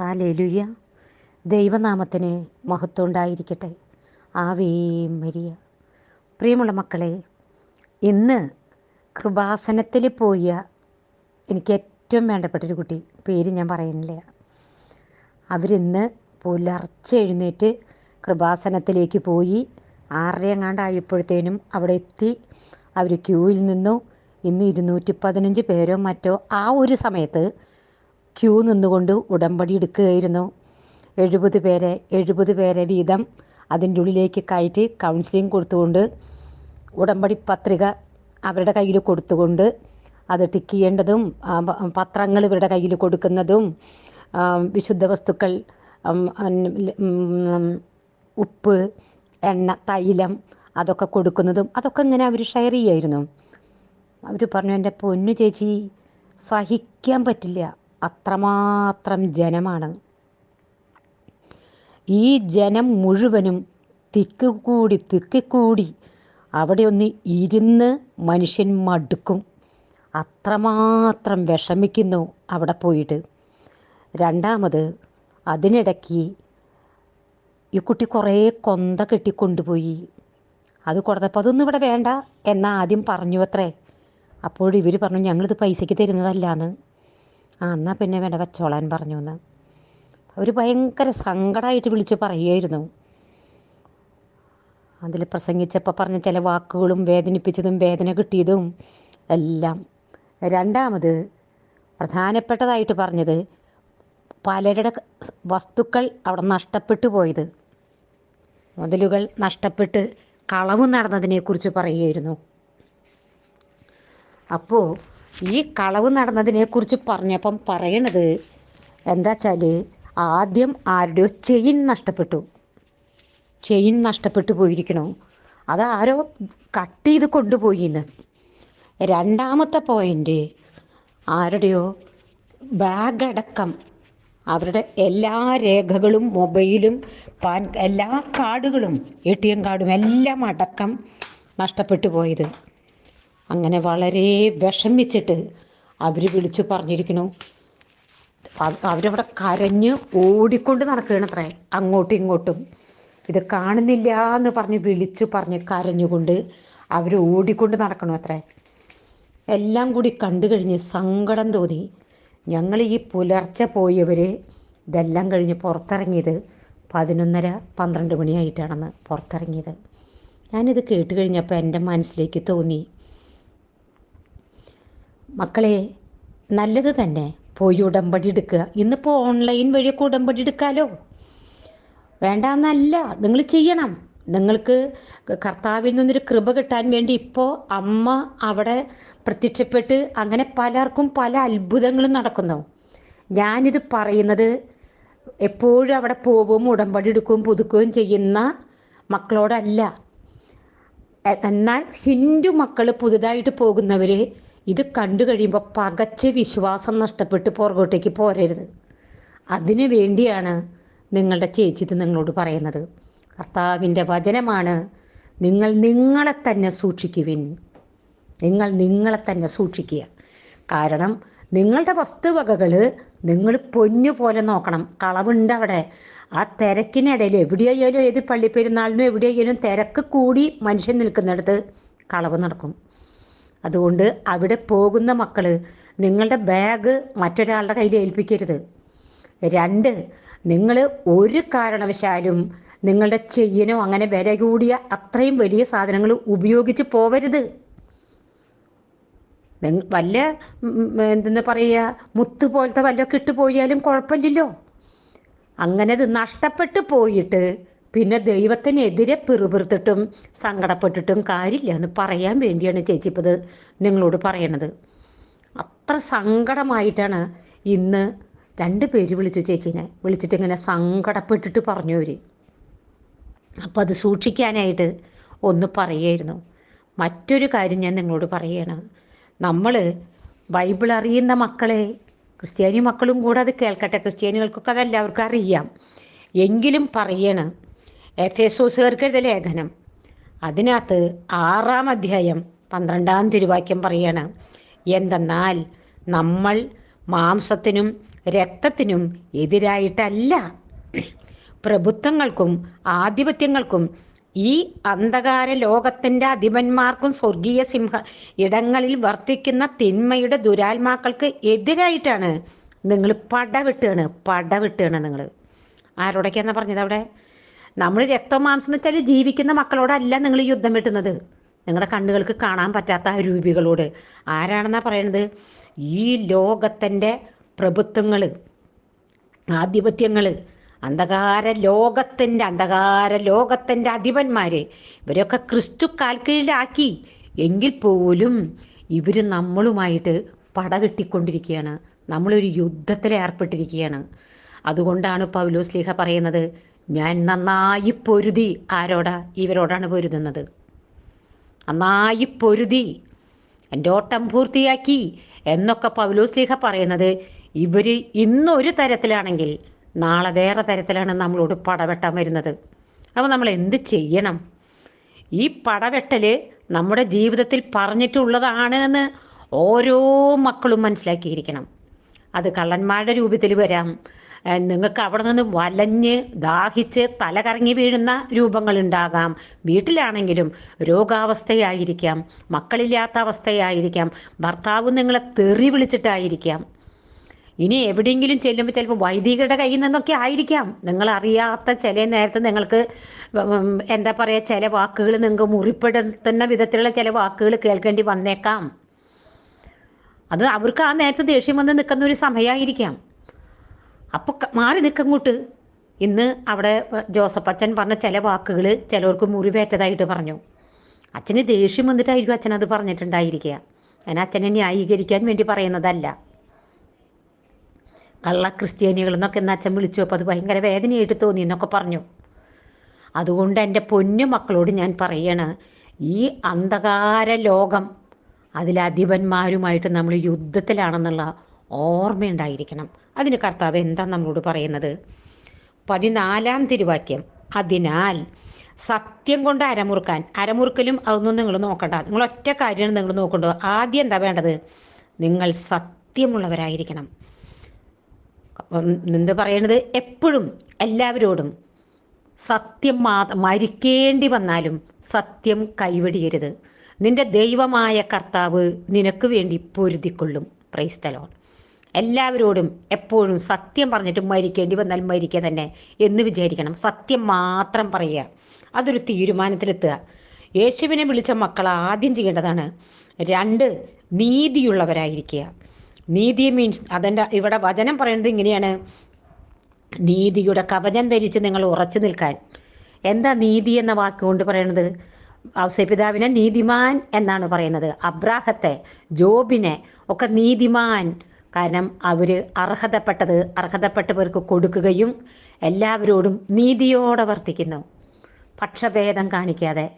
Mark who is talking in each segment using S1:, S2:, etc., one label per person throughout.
S1: Hallelujah ദൈവനാമത്തിന് മഹത്വം ഉണ്ടായിരിക്കട്ടെ ആവേ മരിയ. പ്രിയമുള്ള മക്കളെ ഇന്ന് കൃപാസനത്തിൽ പോയ എനിക്ക് ഏറ്റവും വേണ്ടപ്പെട്ടൊരു കുട്ടി പേര് ഞാൻ പറയുന്നില്ല അവരിന്ന് പുലർച്ചെ എഴുന്നേറ്റ് കൃപാസനത്തിലേക്ക് പോയി ആറരയെങ്ങാണ്ടായപ്പോഴത്തേനും അവിടെ എത്തി. അവർ ക്യൂവിൽ നിന്നു. ഇന്ന് ഇരുന്നൂറ്റി പതിനഞ്ച് പേരോ മറ്റോ ആ ഒരു സമയത്ത് ക്യൂ നിന്നുകൊണ്ട് ഉടമ്പടി എടുക്കുകയായിരുന്നു. എഴുപത് പേരെ എഴുപത് പേരെ വീതം അതിന്റെ ഉള്ളിലേക്ക് കയറ്റി കൗൺസിലിംഗ് കൊടുത്തുകൊണ്ട് ഉടമ്പടി പത്രിക അവരുടെ കയ്യിൽ കൊടുത്തുകൊണ്ട് അത് ടിക്ക് ചെയ്യേണ്ടതും പത്രങ്ങൾ ഇവരുടെ കയ്യിൽ കൊടുക്കുന്നതും വിശുദ്ധ വസ്തുക്കൾ ഉപ്പ് എണ്ണ തൈലം അതൊക്കെ കൊടുക്കുന്നതും അതൊക്കെ ഇങ്ങനെ അവർ ഷെയർ ചെയ്യായിരുന്നു അവർ പറഞ്ഞു എന്റെ പൊന്നു ചേച്ചി സഹിക്കാൻ പറ്റില്ല. അത്രമാത്രം ജനമാണ്. ഈ ജനം മുഴുവനും തിക്കുകൂടി തിക്കിക്കൂടി അവിടെ ഒന്ന് ഇരുന്ന് മനുഷ്യൻ മടുക്കും. അത്രമാത്രം വിഷമിക്കുന്നു അവിടെ പോയിട്ട്. രണ്ടാമത് അതിനിടയ്ക്ക് ഈ കുട്ടി കുറേ കൊന്ത കെട്ടിക്കൊണ്ടുപോയി. അത് കൊടുത്തപ്പോൾ അതൊന്നും ഇവിടെ വേണ്ട എന്നാ ആദ്യം പറഞ്ഞു അത്രേ. അപ്പോൾ പറഞ്ഞു ഞങ്ങളിത് പൈസയ്ക്ക് തരുന്നതല്ലാന്ന്. ആ എന്നാൽ പിന്നെ വേണ്ട വെച്ചോളാൻ പറഞ്ഞു എന്ന് അവർ ഭയങ്കര സങ്കടമായിട്ട് വിളിച്ച് പറയുമായിരുന്നു അതിൽ പ്രസംഗിച്ചപ്പോൾ പറഞ്ഞ ചില വാക്കുകളും വേദനിപ്പിച്ചതും വേദന കിട്ടിയതും എല്ലാം. രണ്ടാമത് പ്രധാനപ്പെട്ടതായിട്ട് പറഞ്ഞത് പലരുടെ വസ്തുക്കൾ അവിടെ നഷ്ടപ്പെട്ടു പോയത്. മുതലുകൾ നഷ്ടപ്പെട്ട് കളവ് നടന്നതിനെക്കുറിച്ച് പറയുമായിരുന്നു അപ്പോൾ ഈ കളവ് നടന്നതിനെക്കുറിച്ച് പറഞ്ഞപ്പം പറയണത് എന്താ വെച്ചാൽ ആദ്യം ആരുടെയോ ചെയിൻ നഷ്ടപ്പെട്ടു. ചെയിൻ നഷ്ടപ്പെട്ടു പോയിരിക്കണോ. അത് ആരോ കട്ട് ചെയ്ത് കൊണ്ടുപോയിന്ന്. രണ്ടാമത്തെ പോയിന്റ് ആരുടെയോ ബാഗ് അടക്കം അവരുടെ എല്ലാ രേഖകളും മൊബൈലും പാൻ എല്ലാ കാർഡുകളും എ ടി എം കാർഡും എല്ലാം അടക്കം നഷ്ടപ്പെട്ടു പോയത്. അങ്ങനെ വളരെ വിഷമിച്ചിട്ട് അവർ വിളിച്ചു പറഞ്ഞിരിക്കണു അവ- അവരവിടെ കരഞ്ഞ് ഓടിക്കൊണ്ട് നടക്കുകയാണത്രേ അങ്ങോട്ടും ഇങ്ങോട്ടും. ഇത് കാണുന്നില്ല എന്ന് പറഞ്ഞ് വിളിച്ചു പറഞ്ഞ് കരഞ്ഞുകൊണ്ട് അവർ ഓടിക്കൊണ്ട് നടക്കണു അത്രേ. എല്ലാം കൂടി കണ്ടു കഴിഞ്ഞ് സങ്കടം തോന്നി. ഞങ്ങൾ ഈ പുലർച്ചെ പോയവർ ഇതെല്ലാം കഴിഞ്ഞ് പുറത്തിറങ്ങിയത് പതിനൊന്നര പന്ത്രണ്ട് മണിയായിട്ടാണെന്ന് പുറത്തിറങ്ങിയത്. ഞാനിത് കേട്ട് കഴിഞ്ഞപ്പോൾ എന്റെ മനസ്സിലേക്ക് തോന്നി. മക്കളെ നല്ലത് തന്നെ. പോയി ഉടമ്പടി എടുക്കുക. ഇന്നിപ്പോൾ ഓൺലൈൻ വഴിയൊക്കെ ഉടമ്പടി എടുക്കാമല്ലോ വേണ്ടാന്നല്ല. നിങ്ങൾ ചെയ്യണം. നിങ്ങൾക്ക് കർത്താവിൽ നിന്നൊരു കൃപ കിട്ടാൻ വേണ്ടി ഇപ്പോൾ അമ്മ അവിടെ പ്രത്യക്ഷപ്പെട്ട് അങ്ങനെ പലർക്കും പല അത്ഭുതങ്ങളും നടക്കുന്നു. ഞാനിത് പറയുന്നത് എപ്പോഴും അവിടെ പോവും ഉടമ്പടി എടുക്കുകയും പുതുക്കുകയും ചെയ്യുന്ന മക്കളോടല്ല. എന്നാൽ ഹിന്ദു മക്കൾ പുതുതായിട്ട് പോകുന്നവർ ഇത് കണ്ടു കഴിയുമ്പോൾ പകച്ച് വിശ്വാസം നഷ്ടപ്പെട്ട് പുറകോട്ടേക്ക് പോരരുത്. അതിനു വേണ്ടിയാണ് നിങ്ങളുടെ ചേച്ചി ഇത് നിങ്ങളോട് പറയുന്നത്. കർത്താവിന്റെ വചനമാണ് നിങ്ങൾ നിങ്ങളെ തന്നെ സൂക്ഷിക്കുവിൻ. നിങ്ങൾ നിങ്ങളെ തന്നെ സൂക്ഷിക്കുക. കാരണം നിങ്ങളുടെ വസ്തുവകകൾ നിങ്ങൾ പൊന്നു പോലെ നോക്കണം. കളവുണ്ട് അവിടെ. ആ തിരക്കിനിടയിൽ എവിടെയായാലും ഏത് പള്ളിപ്പെരുന്നാളിനും എവിടെയായാലും തിരക്ക് കൂടി മനുഷ്യൻ നിൽക്കുന്നിടത്ത് കളവ് നടക്കും. അതുകൊണ്ട് അവിടെ പോകുന്ന മക്കൾ നിങ്ങളുടെ ബാഗ് മറ്റൊരാളുടെ കയ്യിൽ ഏൽപ്പിക്കരുത്. രണ്ട് നിങ്ങൾ ഒരു കാരണവശാലും നിങ്ങളുടെ ചെയ്യനോ അങ്ങനെ വില കൂടിയ അത്രയും വലിയ സാധനങ്ങൾ ഉപയോഗിച്ച് പോവരുത്. വല്ല എന്തെന്ന് പറയുക മുത്ത് പോലത്തെ വല്ല കിട്ടുപോയാലും കുഴപ്പമില്ലല്ലോ. അങ്ങനെ അത് നഷ്ടപ്പെട്ടു പോയിട്ട് പിന്നെ ദൈവത്തിനെതിരെ പിറുപിറുത്തിട്ടും സങ്കടപ്പെട്ടിട്ടും കാര്യമില്ല എന്ന് പറയാൻ വേണ്ടിയാണ് ചേച്ചി ഇപ്പോൾ ഇത് നിങ്ങളോട് പറയണത്. അത്ര സങ്കടമായിട്ടാണ് ഇന്ന് രണ്ട് പേര് വിളിച്ചു ചേച്ചീനെ. വിളിച്ചിട്ട് ഇങ്ങനെ സങ്കടപ്പെട്ടിട്ട് പറഞ്ഞു അവർ അപ്പോൾ അത് സൂക്ഷിക്കാനായിട്ട് ഒന്ന് പറയായിരുന്നു മറ്റൊരു കാര്യം ഞാൻ നിങ്ങളോട് പറയുകയാണ് നമ്മൾ ബൈബിൾ അറിയുന്ന മക്കളെ ക്രിസ്ത്യാനി മക്കളും കൂടെ അത് കേൾക്കട്ടെ. ക്രിസ്ത്യാനികൾക്കൊക്കെ അതെല്ലാവർക്കും അറിയാം. എങ്കിലും പറയണം എഫേസോസുകാർക്ക് എഴുതിയ ലേഖനം. അതിനകത്ത് ആറാം അധ്യായം പന്ത്രണ്ടാം തിരുവാക്യം പറയാണ് എന്തെന്നാൽ നമ്മൾ മാംസത്തിനും രക്തത്തിനും എതിരായിട്ടല്ല. പ്രഭുത്വങ്ങൾക്കും ആധിപത്യങ്ങൾക്കും ഈ അന്ധകാര ലോകത്തിന്റെ അധിപന്മാർക്കും സ്വർഗീയ സിംഹ ഇടങ്ങളിൽ വർത്തിക്കുന്ന തിന്മയുടെ ദുരാത്മാക്കൾക്ക് എതിരായിട്ടാണ് നിങ്ങൾ പടവിട്ടാണ് പടവിട്ടാണ് നിങ്ങൾ. ആരോടൊക്കെയാണെന്നാണ് പറഞ്ഞത് അവിടെ? നമ്മൾ രക്തം മാംസം എന്ന് വെച്ചാൽ ജീവിക്കുന്ന മക്കളോടല്ല നിങ്ങൾ യുദ്ധം വെട്ടുന്നത്. നിങ്ങളുടെ കണ്ണുകൾക്ക് കാണാൻ പറ്റാത്ത ആ രൂപികളോട് ആരാണെന്നാ പറയണത്? ഈ ലോകത്തിന്റെ പ്രഭുത്വങ്ങൾ ആധിപത്യങ്ങൾ അന്ധകാര ലോകത്തിന്റെ അന്ധകാര ലോകത്തിന്റെ അധിപന്മാർ ഇവരൊക്കെ ക്രിസ്തു കാൽക്കീഴിലാക്കി എങ്കിൽ പോലും ഇവർ നമ്മളുമായിട്ട് പടവെട്ടിക്കൊണ്ടിരിക്കുകയാണ് നമ്മളൊരു യുദ്ധത്തിൽ ഏർപ്പെട്ടിരിക്കുകയാണ് അതുകൊണ്ടാണ് പൗലോസ് ലീഹ പറയുന്നത് ഞാൻ നന്നായി പൊരുതി ആരോടാ ഇവരോടാണ് പൊരുതുന്നത്? നന്നായി പൊരുതി എന്റെ ഓട്ടം പൂർത്തിയാക്കി എന്നൊക്കെ പൗലോസ് ലീഹ പറയുന്നത് ഇവർ ഇന്നൊരു തരത്തിലാണെങ്കിൽ നാളെ വേറെ തരത്തിലാണ് നമ്മളോട് പടവെട്ടാൻ വരുന്നത്. അപ്പോൾ നമ്മൾ എന്ത് ചെയ്യണം? ഈ പടവെട്ടൽ നമ്മുടെ ജീവിതത്തിൽ പറഞ്ഞിട്ടുള്ളതാണ് എന്ന് ഓരോ മക്കളും മനസ്സിലാക്കിയിരിക്കണം. അത് കള്ളന്മാരുടെ രൂപത്തിൽ വരാം നിങ്ങൾക്ക് അവിടെ നിന്ന് വലഞ്ഞ് ദാഹിച്ച് തലകറങ്ങി വീഴുന്ന രൂപങ്ങൾ ഉണ്ടാകാം വീട്ടിലാണെങ്കിലും രോഗാവസ്ഥയായിരിക്കാം മക്കളില്ലാത്ത അവസ്ഥയായിരിക്കാം ഭർത്താവ് നിങ്ങളെ തെറി വിളിച്ചിട്ടായിരിക്കാം. ഇനി എവിടെയെങ്കിലും ചെല്ലുമ്പോൾ ചിലപ്പോൾ വൈദികരുടെ കയ്യിൽ നിന്നൊക്കെ ആയിരിക്കാം. നിങ്ങൾ അറിയാത്ത ചില നേരത്തെ നിങ്ങൾക്ക് എന്താ പറയുക ചില വാക്കുകൾ നിങ്ങൾക്ക് മുറിപ്പെടുത്തുന്ന വിധത്തിലുള്ള ചില വാക്കുകൾ കേൾക്കേണ്ടി വന്നേക്കാം. അത് അവർക്ക് ആ നേരത്തെ ദേഷ്യം വന്ന് നിൽക്കുന്ന ഒരു സമയമായിരിക്കാം അപ്പോൾ മാറി നിൽക്കങ്ങോട്ട് ഇന്ന് അവിടെ ജോസഫ് അച്ഛൻ പറഞ്ഞ ചില വാക്കുകൾ ചിലർക്ക് മുറിവേറ്റതായിട്ട് പറഞ്ഞു. അച്ഛന് ദേഷ്യം വന്നിട്ടായിരിക്കും അച്ഛൻ അത് പറഞ്ഞിട്ടുണ്ടായിരിക്കുക. ഞാൻ അച്ഛനെ ന്യായീകരിക്കാൻ വേണ്ടി പറയുന്നതല്ല. കള്ള ക്രിസ്ത്യാനികൾ എന്നൊക്കെ ഇന്ന് അച്ഛൻ വിളിച്ചു അപ്പോൾ അത് ഭയങ്കര വേദനയായിട്ട് തോന്നി എന്നൊക്കെ പറഞ്ഞു. അതുകൊണ്ട് എന്റെ പൊന്നു മക്കളോട് ഞാൻ പറയണ ഈ അന്ധകാര ലോകം അതിലധിപന്മാരുമായിട്ട് നമ്മൾ യുദ്ധത്തിലാണെന്നുള്ള ഓർമ്മയുണ്ടായിരിക്കണം. അതിന് കർത്താവ് എന്താ നമ്മളോട് പറയുന്നത്? പതിനാലാം തിരുവാക്യം. അതിനാൽ സത്യം കൊണ്ട് അരമുറുക്കാൻ അരമുറുക്കലും അതൊന്നും നിങ്ങൾ നോക്കണ്ട. നിങ്ങൾ ഒറ്റ കാര്യമാണ് നിങ്ങൾ നോക്കേണ്ടത്. ആദ്യം എന്താ വേണ്ടത്? നിങ്ങൾ സത്യമുള്ളവരായിരിക്കണം. എന്ത് പറയണത്? എപ്പോഴും എല്ലാവരോടും സത്യം മാ മരിക്കേണ്ടി വന്നാലും സത്യം കൈവെടിയരുത്. നിന്റെ ദൈവമായ കർത്താവ് നിനക്ക് വേണ്ടി പൊരുതിക്കൊള്ളും. പ്രൈസ്തലോൺ എല്ലാവരോടും എപ്പോഴും സത്യം പറഞ്ഞിട്ട് മരിക്കേണ്ടി വന്നാൽ മരിക്കുക തന്നെ എന്ന് വിചാരിക്കണം. സത്യം മാത്രം പറയുക. അതൊരു തീരുമാനത്തിലെത്തുക. യേശുവിനെ വിളിച്ച മക്കൾ ആദ്യം ചെയ്യേണ്ടതാണ് രണ്ട് നീതിയുള്ളവരായിരിക്കുക. നീതി മീൻസ് അതെന്റെ ഇവിടെ വചനം പറയുന്നത് ഇങ്ങനെയാണ്. നീതിയുടെ കവചം ധരിച്ച് നിങ്ങൾ ഉറച്ചു നിൽക്കാൻ. എന്താ നീതി എന്ന വാക്കുകൊണ്ട് പറയുന്നത്? ഔസപിതാവിനെ നീതിമാൻ എന്നാണ് പറയുന്നത്. അബ്രാഹത്തെ ജോബിനെ ഒക്കെ നീതിമാൻ കാരണം അവർ അർഹതപ്പെട്ടത് അർഹതപ്പെട്ടവർക്ക് കൊടുക്കുകയും എല്ലാവരോടും നീതിയോടെ വർത്തിക്കുന്നു. പക്ഷഭേദം കാണിക്കാതെ.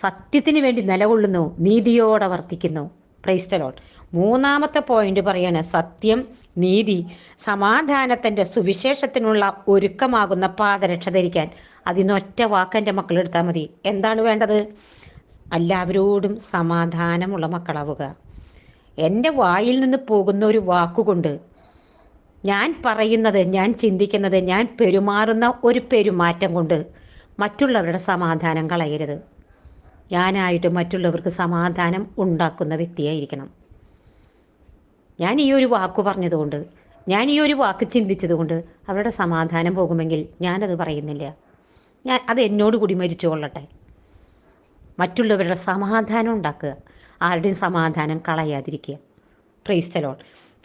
S1: സത്യത്തിന് വേണ്ടി നിലകൊള്ളുന്നു നീതിയോടെ വർത്തിക്കുന്നു. പ്രൈസ്തലോൺ മൂന്നാമത്തെ പോയിന്റ് പറയാണ് സത്യം നീതി സമാധാനത്തിന്റെ സുവിശേഷത്തിനുള്ള ഒരുക്കമാകുന്ന പാദരക്ഷ ധരിക്കാൻ. അതിനൊറ്റ വാക്കെന്റെ മക്കളെടുത്താൽ മതി. എന്താണ് വേണ്ടത്? എല്ലാവരോടും സമാധാനമുള്ള മക്കളാവുക. എന്റെ വായിൽ നിന്ന് പോകുന്ന ഒരു വാക്കുകൊണ്ട് ഞാൻ പറയുന്നത് ഞാൻ ചിന്തിക്കുന്നത് ഞാൻ പെരുമാറുന്ന ഒരു പെരുമാറ്റം കൊണ്ട് മറ്റുള്ളവരുടെ സമാധാനം കളയരുത്. ഞാനായിട്ട് മറ്റുള്ളവർക്ക് സമാധാനം ഉണ്ടാക്കുന്ന വ്യക്തിയായിരിക്കണം. ഞാൻ ഈ ഒരു വാക്ക് പറഞ്ഞതുകൊണ്ട് ഞാൻ ഈ ഒരു വാക്ക് ചിന്തിച്ചതുകൊണ്ട് അവരുടെ സമാധാനം പോകുമെങ്കിൽ ഞാനത് പറയുന്നില്ല. ഞാൻ അത് എന്നോട് കൂടി മരിച്ചു കൊള്ളട്ടെ മറ്റുള്ളവരുടെ സമാധാനം ഉണ്ടാക്കുക. ആരുടെയും സമാധാനം കളയാതിരിക്കുക. പ്രൈസ്തലോൾ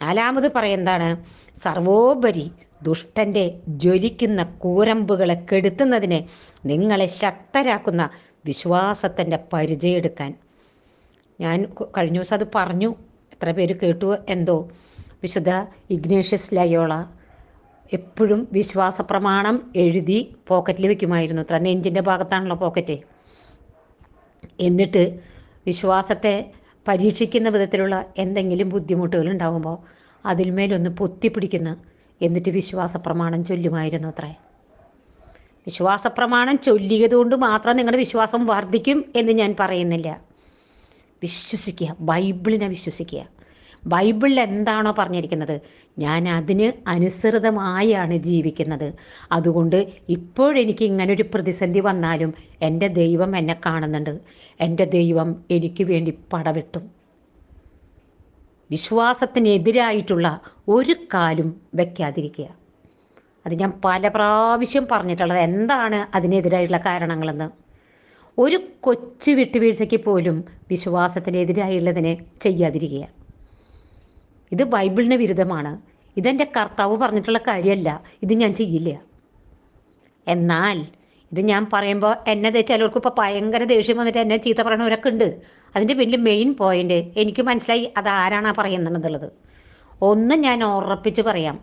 S1: നാലാമത് പറയുന്നതാണ് സർവോപരി ദുഷ്ടന്റെ ജ്വലിക്കുന്ന കൂരമ്പുകളെ കെടുത്തുന്നതിന് നിങ്ങളെ ശക്തരാക്കുന്ന വിശ്വാസത്തിന്റെ പരിചയെടുക്കാൻ ഞാൻ കഴിഞ്ഞ ദിവസം അത് പറഞ്ഞു. എത്ര പേര് കേട്ടു? എന്തോ? വിശുദ്ധ ഇഗ്നേഷ്യസ് ലയോള എപ്പോഴും വിശ്വാസ പ്രമാണം എഴുതി പോക്കറ്റിൽ വെക്കുമായിരുന്നു. അത്ര നെഞ്ചിന്റെ ഭാഗത്താണല്ലോ പോക്കറ്റ് എന്നിട്ട് വിശ്വാസത്തെ പരീക്ഷിക്കുന്ന വിധത്തിലുള്ള എന്തെങ്കിലും ബുദ്ധിമുട്ടുകൾ ഉണ്ടാകുമ്പോൾ അതിന്മേലൊന്ന് പൊത്തിപ്പിടിക്കുന്നു എന്നിട്ട് വിശ്വാസ പ്രമാണം ചൊല്ലുമായിരുന്നു അത്രേ. വിശ്വാസ പ്രമാണം ചൊല്ലിയതുകൊണ്ട് മാത്രം നിങ്ങളുടെ വിശ്വാസം വർദ്ധിക്കും എന്ന് ഞാൻ പറയുന്നില്ല. വിശ്വസിക്കുക ബൈബിളിനെ വിശ്വസിക്കുക. ബൈബിളിൽ എന്താണോ പറഞ്ഞിരിക്കുന്നത്? ഞാൻ അതിന് അനുസൃതമായാണ് ജീവിക്കുന്നത്. അതുകൊണ്ട് ഇപ്പോഴെനിക്ക് ഇങ്ങനൊരു പ്രതിസന്ധി വന്നാലും എന്റെ ദൈവം എന്നെ കാണുന്നുണ്ട്. എന്റെ ദൈവം എനിക്ക് വേണ്ടി പടവെട്ടും. വിശ്വാസത്തിനെതിരായിട്ടുള്ള ഒരു കാലും വയ്ക്കാതിരിക്കുക അത് ഞാൻ പല പ്രാവശ്യം പറഞ്ഞിട്ടുള്ളത്. എന്താണ് അതിനെതിരായിട്ടുള്ള കാരണങ്ങളെന്ന്? ഒരു കൊച്ചു വിട്ടുവീഴ്ചയ്ക്ക് പോലും വിശ്വാസത്തിനെതിരായുള്ളതിനെ ചെയ്യാതിരിക്കുക. ഇത് ബൈബിളിന് വിരുദ്ധമാണ്. ഇതെന്റെ കർത്താവ് പറഞ്ഞിട്ടുള്ള കാര്യമല്ല. ഇത് ഞാൻ ചെയ്യില്ല. എന്നാൽ ഇത് ഞാൻ പറയുമ്പോൾ എന്നെ ചിലർക്ക് ഇപ്പോൾ ഭയങ്കര ദേഷ്യം വന്നിട്ട് എന്നെ ചീത്ത പറയണവരൊക്കെ ഉണ്ട്. അതിന്റെ വലിയ മെയിൻ പോയിന്റ് എനിക്ക് മനസ്സിലായി അത് ആരാണ് പറയുന്നതെന്നുള്ളത്. ഒന്ന് ഞാൻ ഉറപ്പിച്ച് പറയാം.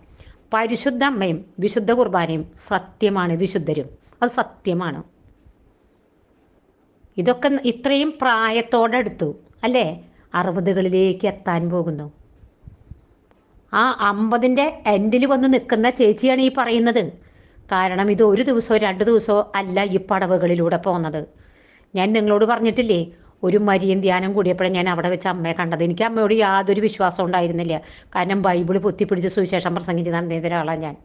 S1: പരിശുദ്ധ അമ്മയും വിശുദ്ധ കുർബാനയും സത്യമാണ് വിശുദ്ധരും. അത് സത്യമാണ്. ഇതൊക്കെ ഇത്രയും പ്രായത്തോടെ പ്രായത്തോടടുത്തു അല്ലേ? അറുപതുകളിലേക്ക് എത്താൻ പോകുന്നു. ആ അമ്പതിന്റെ എൻഡിൽ വന്ന് നിൽക്കുന്ന ചേച്ചിയാണ് ഈ പറയുന്നത്. കാരണം ഇത് ഒരു ദിവസമോ രണ്ട് ദിവസമോ അല്ല ഈ പടവുകളിലൂടെ പോകുന്നത്. ഞാൻ നിങ്ങളോട് പറഞ്ഞിട്ടില്ലേ ഒരു മരിയും ധ്യാനം കൂടിയപ്പോഴാണ് ഞാൻ അവിടെ വെച്ച് അമ്മയെ കണ്ടത്. എനിക്ക് അമ്മയോട് യാതൊരു വിശ്വാസം ഉണ്ടായിരുന്നില്ല. കാരണം ബൈബിൾ പൊത്തിപ്പിടിച്ച് സുവിശേഷം പ്രസംഗിച്ച് നടന്നിരുന്ന ഒരാളാണ് ഞാൻ.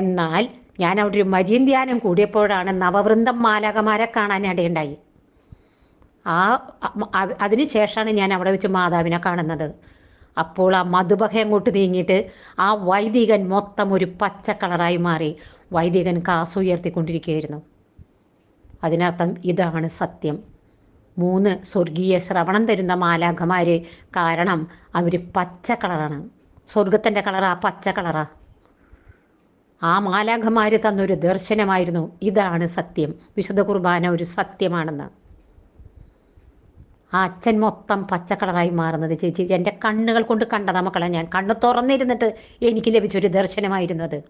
S1: എന്നാൽ ഞാൻ അവിടെ ഒരു മരിയൻ ധ്യാനം കൂടിയപ്പോഴാണ് നവവൃന്ദം മാലാകമാരെ കാണാൻ ഇടയുണ്ടായി. ആ അതിനുശേഷമാണ് ഞാൻ അവിടെ വെച്ച് മാതാവിനെ കാണുന്നത്. അപ്പോൾ ആ മധുബഹ അങ്ങോട്ട് നീങ്ങിയിട്ട് ആ വൈദികൻ മൊത്തം ഒരു പച്ച കളറായി മാറി. വൈദികൻ കാസ് ഉയർത്തിക്കൊണ്ടിരിക്കുകയായിരുന്നു. അതിനർത്ഥം ഇതാണ് സത്യം. മൂന്ന് സ്വർഗീയ ശ്രവണം തരുന്ന മാലാഖമാർ കാരണം അവർ പച്ച കളറാണ്. സ്വർഗത്തിന്റെ കളറാ പച്ച കളറാ. ആ മാലാഖമാർ തന്നൊരു ദർശനമായിരുന്നു. ഇതാണ് സത്യം. വിശുദ്ധ കുർബാന ഒരു സത്യമാണെന്ന്. ആ അച്ഛൻ മൊത്തം പച്ചക്കളറായി മാറുന്നത് ചേച്ചി. എന്റെ കണ്ണുകൾ കൊണ്ട് കണ്ടതാ മക്കളെ ഞാൻ. കണ്ണ് തുറന്നിരുന്നിട്ട് എനിക്ക് ലഭിച്ചൊരു ദർശനമായിരുന്നു അത്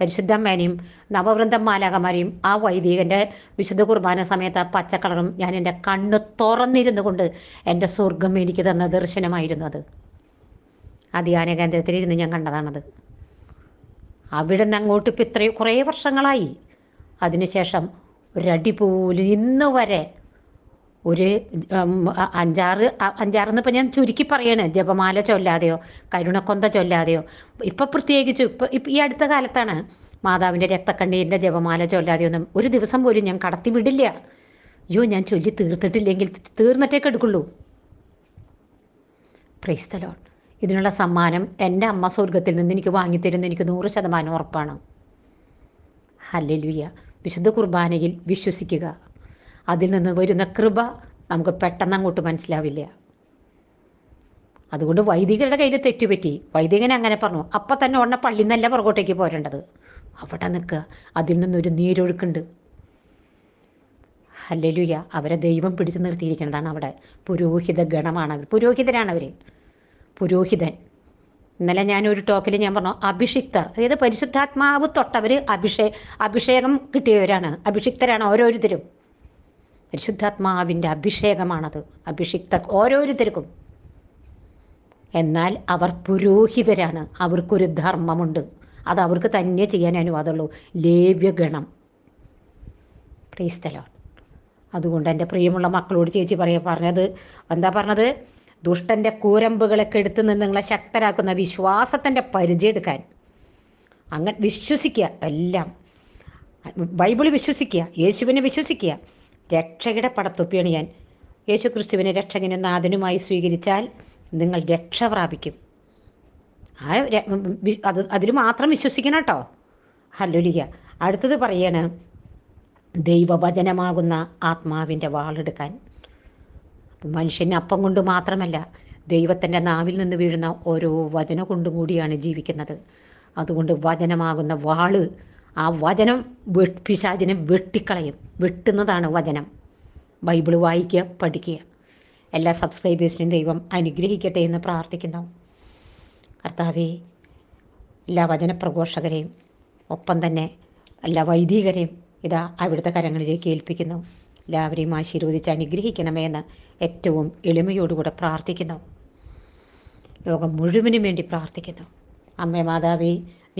S1: പരിശുദ്ധമ്മേനെയും നവവൃന്ദ മാലാകമാരെയും ആ വൈദികന്റെ വിശുദ്ധ കുർബാന സമയത്ത് ആ പച്ചക്കളറും ഞാൻ എന്റെ കണ്ണ് തുറന്നിരുന്നു കൊണ്ട് എന്റെ സ്വർഗം എനിക്ക് തന്ന ദർശനമായിരുന്നു അത്. ആ ധ്യാന കേന്ദ്രത്തിലിരുന്ന് ഞാൻ കണ്ടതാണത്. അവിടെ നിന്ന് അങ്ങോട്ട് ഇപ്പം ഇത്രയും കുറേ വർഷങ്ങളായി. അതിനുശേഷം ഒരടി പോലും ഇന്ന് വരെ ഒരു അഞ്ചാറ് അഞ്ചാറെന്ന് ഇപ്പം ഞാൻ ചുരുക്കി പറയാണ്. ജപമാല ചൊല്ലാതെയോ കരുണക്കൊന്ത ചൊല്ലാതെയോ. ഇപ്പം പ്രത്യേകിച്ചു ഇപ്പം ഈ അടുത്ത കാലത്താണ് മാതാവിന്റെ രക്തക്കണ്ണീരിന്റെ ജപമാല ചൊല്ലാതെയൊന്നും ഒരു ദിവസം പോലും ഞാൻ കടത്തി വിടില്ല. അയ്യോ ഞാൻ ചൊല്ലി തീർത്തിട്ടില്ലെങ്കിൽ തീർന്നിട്ടേക്ക് എടുക്കുള്ളൂ പ്രൈസ്തലോൺ ഇതിനുള്ള സമ്മാനം എന്റെ അമ്മ സ്വർഗത്തിൽ നിന്ന് എനിക്ക് വാങ്ങിത്തരുന്ന എനിക്ക് നൂറ് ശതമാനം ഉറപ്പാണ്. ഹല്ലുയ്യ വിശുദ്ധ കുർബാനയിൽ വിശ്വസിക്കുക. അതിൽ നിന്ന് വരുന്ന കൃപ നമുക്ക് പെട്ടെന്ന് അങ്ങോട്ട് മനസ്സിലാവില്ല. അതുകൊണ്ട് വൈദികരുടെ കയ്യിൽ തെറ്റുപറ്റി വൈദികൻ അങ്ങനെ പറഞ്ഞു അപ്പം തന്നെ ഉടനെ പള്ളി നല്ല പുറകോട്ടേക്ക് പോരേണ്ടത്. അവിടെ നിൽക്കുക അതിൽ നിന്നൊരു നീരൊഴുക്കുണ്ട്. ഹല്ലലുയ. അവരെ ദൈവം പിടിച്ചു നിർത്തിയിരിക്കുന്നതാണ് അവിടെ. പുരോഹിത ഗണമാണ് അവർ. പുരോഹിതരാണ് അവർ പുരോഹിതൻ. ഇന്നലെ ഞാനൊരു ടോക്കിൽ ഞാൻ പറഞ്ഞു അഭിഷിക്തർ. അതായത് പരിശുദ്ധാത്മാവ് തൊട്ടവർ അഭിഷേ അഭിഷേകം കിട്ടിയവരാണ്. അഭിഷിക്തരാണ് ഓരോരുത്തരും. പരിശുദ്ധാത്മാവിന്റെ അഭിഷേകമാണത്. അഭിഷിക്ത ഓരോരുത്തർക്കും. എന്നാൽ അവർ പുരോഹിതരാണ്. അവർക്കൊരു ധർമ്മമുണ്ട്. അത് അവർക്ക് തന്നെ ചെയ്യാൻ അനുവാദമുള്ളൂ. ലേവ്യഗണം. പ്രീസ്തലോ അതുകൊണ്ട് എന്റെ പ്രിയമുള്ള മക്കളോട് ചേച്ചി പറയ പറഞ്ഞത് എന്താ പറഞ്ഞത്? ദുഷ്ടന്റെ കൂരമ്പുകളൊക്കെ കെടുത്ത് നിന്ന് നിങ്ങളെ ശക്തരാക്കുന്ന വിശ്വാസത്തിന്റെ പരിചയെടുക്കാൻ അങ്ങനെ വിശ്വസിക്കുക എല്ലാം. ബൈബിൾ വിശ്വസിക്കുക യേശുവിനെ വിശ്വസിക്കുക. രക്ഷയുടെ പടത്തൊപ്പിയാണ് ഞാൻ. യേശുക്രിസ്തുവിനെ രക്ഷകനും നാഥനുമായി സ്വീകരിച്ചാൽ നിങ്ങൾ രക്ഷ പ്രാപിക്കും. ആ അത് അതിൽ മാത്രം വിശ്വസിക്കണം കേട്ടോ. ഹല്ലുലിയ അടുത്തത് പറയാണ് ദൈവവചനമാകുന്ന ആത്മാവിന്റെ വാളെടുക്കാൻ. മനുഷ്യന് അപ്പം കൊണ്ട് മാത്രമല്ല ദൈവത്തിന്റെ നാവിൽ നിന്ന് വീഴുന്ന ഓരോ വചന കൊണ്ടും കൂടിയാണ് ജീവിക്കുന്നത്. അതുകൊണ്ട് വചനമാകുന്ന വാൾ ആ വചനം പിശാചിനെ വെട്ടിക്കളയും. വെട്ടുന്നതാണ് വചനം. ബൈബിൾ വായിക്കുക പഠിക്കുക. എല്ലാ സബ്സ്ക്രൈബേഴ്സിനും ദൈവം അനുഗ്രഹിക്കട്ടെ എന്ന് പ്രാർത്ഥിക്കുന്നു. കർത്താവെ എല്ലാ വചന പ്രഘോഷകരെയും ഒപ്പം തന്നെ എല്ലാ വൈദികരെയും ഇതാ അവിടുത്തെ കരങ്ങളിലേക്ക് ഏൽപ്പിക്കുന്നു. എല്ലാവരെയും ആശീർവദിച്ച് അനുഗ്രഹിക്കണമേ എന്ന് ഏറ്റവും എളിമയോടുകൂടെ പ്രാർത്ഥിക്കുന്നു. ലോകം മുഴുവനും വേണ്ടി പ്രാർത്ഥിക്കുന്നു. അമ്മ മാതാവേ